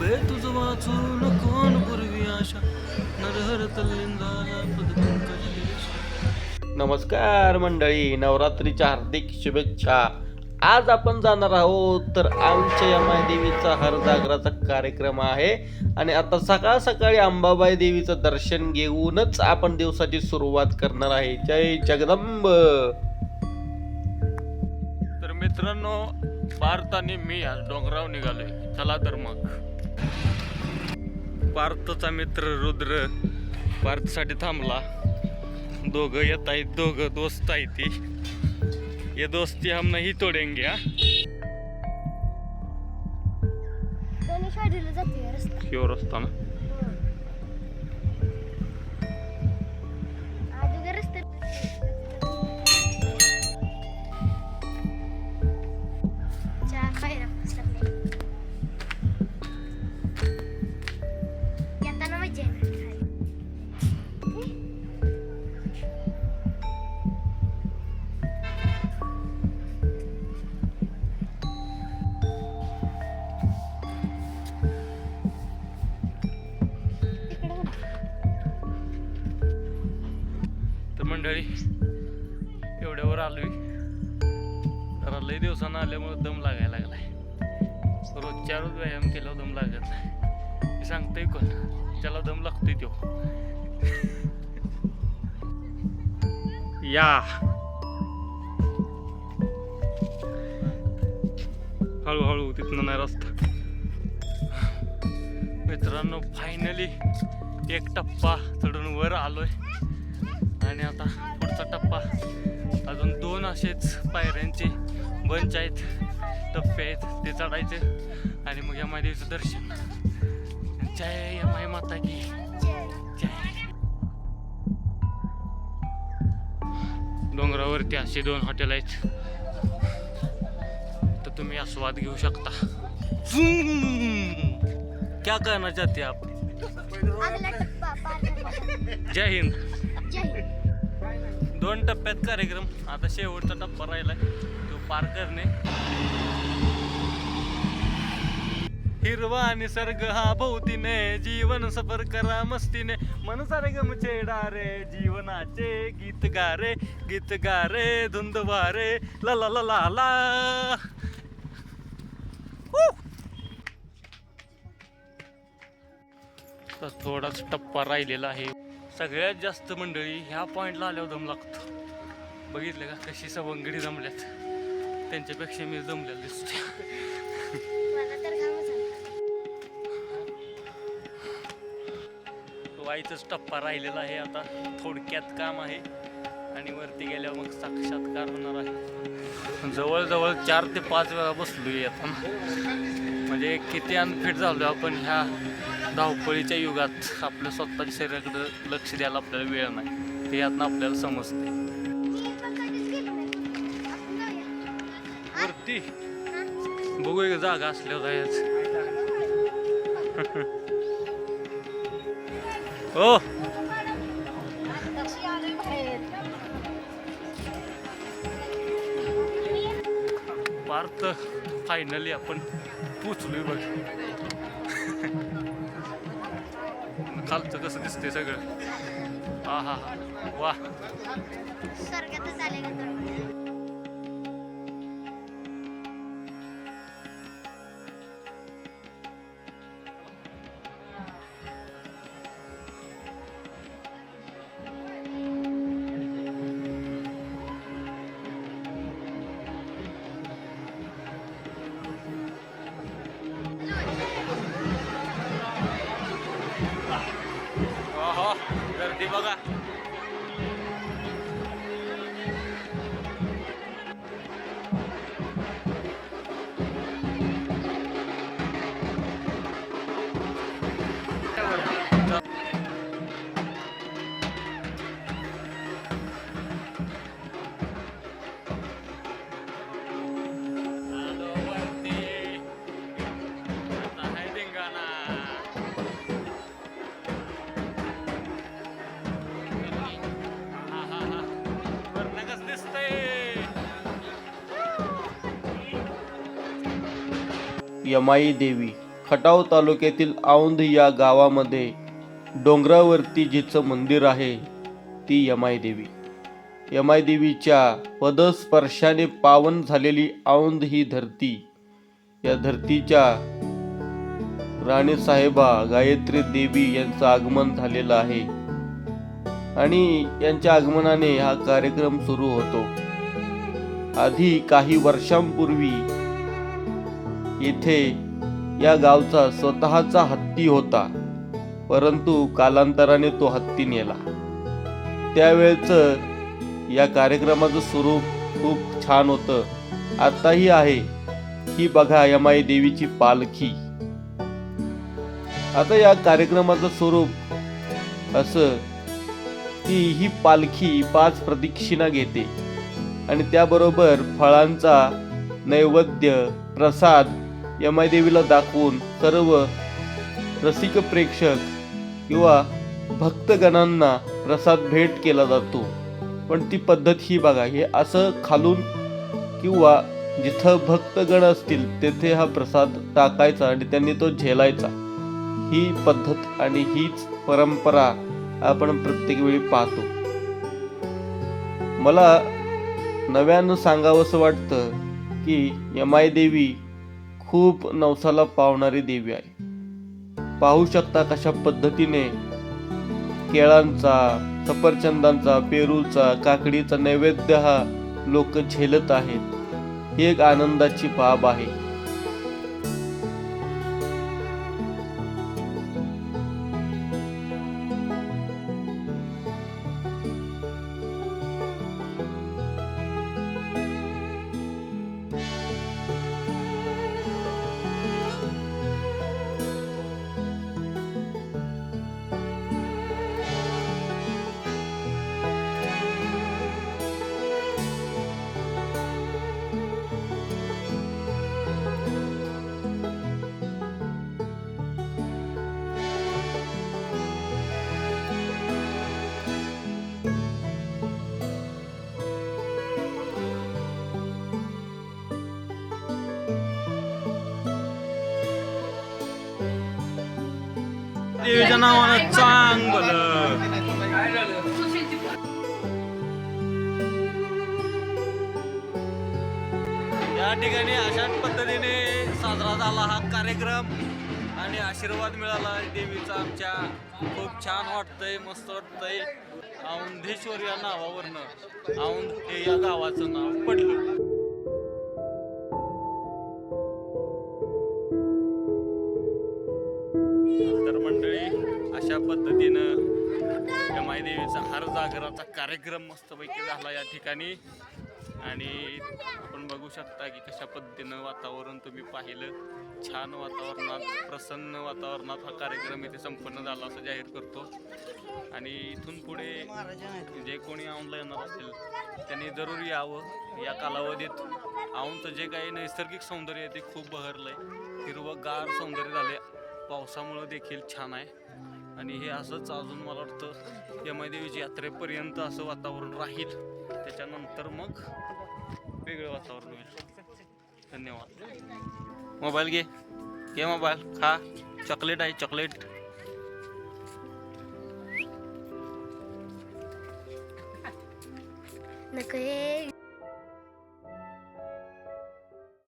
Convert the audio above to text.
तुझ वाचून कोण पूर्वी आशा? नरहर नमस्कार मंडळी नवरात्रीच्या हार्दिक शुभेच्छा. आज आपण जाणार आहोत तर आमच्या यमाई देवीचा हर जागराचा कार्यक्रम आहे. आणि आता सकाळ सकाळी अंबाबाई देवीचं दर्शन घेऊनच आपण दिवसाची सुरुवात करणार आहे. जय जगदंब. तर मित्रांनो पार्थ आणि मी आज डोंगराव निघालोय. चला तर मग. पार्थचा मित्र रुद्र पार्थसाठी थांबला. दोघं येत आहेत दोघं दोस्त आहेत ती ये दोस्ती हम नहीं तोडेंगे हा. रस्ता ना. आलोय. जरा लई दिवसानं आल्यामुळे दम लागायला लागलाय. रोजच्या रोज व्यायाम केल्यावर दम लागत नाही. हे सांगतोय कोण? ज्याला दम लागतोय तो. या. हळूहळू तिथनं नाही रस्ता. मित्रांनो फायनली एक टप्पा चढून वर आलोय. आणि आता पुढचा टप्पा. अजून दोन असेच पायऱ्यांचे बंच आहेत टप्पे आहेत ते चढायचे. आणि मग या देवीचं दर्शन. जय या माई माता की. जय. डोंगरावरती असे दोन हॉटेल आहेत. तर तुम्ही आस्वाद घेऊ शकता. क्या करना चाहते आप? जय हिंद. दोन टप्प्यात कार्यक्रम. आता शेवटचा टप्पा राहिला तो पार करणे. हिरवा निसर्ग हा भोवतीने जीवन सफर करा मस्तीने. मन सारे गम छेडा रे जीवनाचे गीत गा रे गीत गा रे धुंद वारे. ला ला ला ला ला. तर थोडाच टप्पा राहिलेला आहे. सगळ्यात जास्त मंडळी ह्या पॉईंटला आल्यावर दम लागतो. बघितलं का? कशी सवंगडी जमल्यात. त्यांच्यापेक्षा मी जमलेला दिसते. व्हायचंच टप्पा राहिलेला आहे आता. थोडक्यात काम आहे. आणि वरती गेल्यावर मग साक्षात्कार होणार आहे. जवळजवळ चार ते पाच वेळा बसलोय आता म्हणजे किती अनफिट झालो आपण ह्या धावपळीच्या युगात आपल्या स्वतःच्या शरीराकडे लक्ष द्यायला आपल्याला वेळ नाही. ते यातनं आपल्याला समजते. वरती. बघू एक जागा असल्यावर जायच हो पार्थ फायनली आपण पोचलोय बघ. खालचं कसं दिसतंय सगळं. हा हा हा. वा. बघा. यमाई देवी खटाव तालुक्यातील औंध या गावामध्ये डोंगरावरती जिचं मंदिर आहे ती यमाई देवी. यमाई देवीच्या पदस्पर्शाने पावन झालेली औंध ही धरती. या धरतीच्या राणी साहेबा गायत्री देवी यांचं आगमन झालेलं आहे. आणि यांच्या आगमनाने हा कार्यक्रम सुरू होतो. आधी काही वर्षांपूर्वी येथे या गावचा स्वतःचा हत्ती होता परंतु कालांतराने तो हत्ती नेला. त्यावेळचं या कार्यक्रमाचं स्वरूप खूप छान होतं. आताही आहे ही बघा यमाई देवीची पालखी. आता या कार्यक्रमाचं स्वरूप असं की ही पालखी पाच प्रदक्षिणा घेते. आणि त्याबरोबर फळांचा नैवेद्य प्रसाद यमाईदेवीला दाखवून सर्व रसिक प्रेक्षक किंवा भक्तगणांना प्रसाद भेट केला जातो. पण ती पद्धत ही बघा हे असं खालून किंवा जिथं भक्तगण असतील तेथे हा प्रसाद टाकायचा आणि त्यांनी तो झेलायचा. ही पद्धत आणि हीच परंपरा आपण प्रत्येक वेळी पाहतो. मला नव्यानं सांगावंसं वाटतं की यमाई देवी खूप नवसाला पावणारी देवी आहे. पाहू शकता कशा पद्धतीने केळांचा सफरचंदांचा पेरूचा काकडीचा नैवेद्य हा लोक झेलत आहेत. ही एक आनंदाची बाब आहे. देवीच्या नावानं चांगलं. या ठिकाणी अशाच पद्धतीने साजरा झाला हा कार्यक्रम आणि आशीर्वाद मिळाला देवीचा आमच्या. खूप छान वाटतंय मस्त वाटतंय. औंधेश्वर या नावावरनं. औंध हे या गावाचं नाव पडलं. पद्धतीनं या मायदेवीचा हर जागराचा कार्यक्रम मस्तपैकी झाला या ठिकाणी. आणि आपण बघू शकता की कशा पद्धतीनं वातावरण तुम्ही पाहिलं. छान वातावरणात प्रसन्न वातावरणात हा कार्यक्रम इथे संपन्न झाला असं जाहीर करतो. आणि इथून पुढे जे कोणी औंधला येणार असेल त्यांनी जरूर यावं. या कालावधीत औंधचं जे काही नैसर्गिक सौंदर्य आहे ते खूप बहरलं आहे हिरवंगार सौंदर्य झाले पावसामुळं देखील छान आहे. आणि हे असंच अजून मला वाटतं यमादेवीच्या यात्रेपर्यंत असं वातावरण राहील. त्याच्यानंतर मग वेगळं वातावरण होईल. धन्यवाद. मोबाईल घे. घे मोबाईल. खा. चॉकलेट आहे चॉकलेट. नको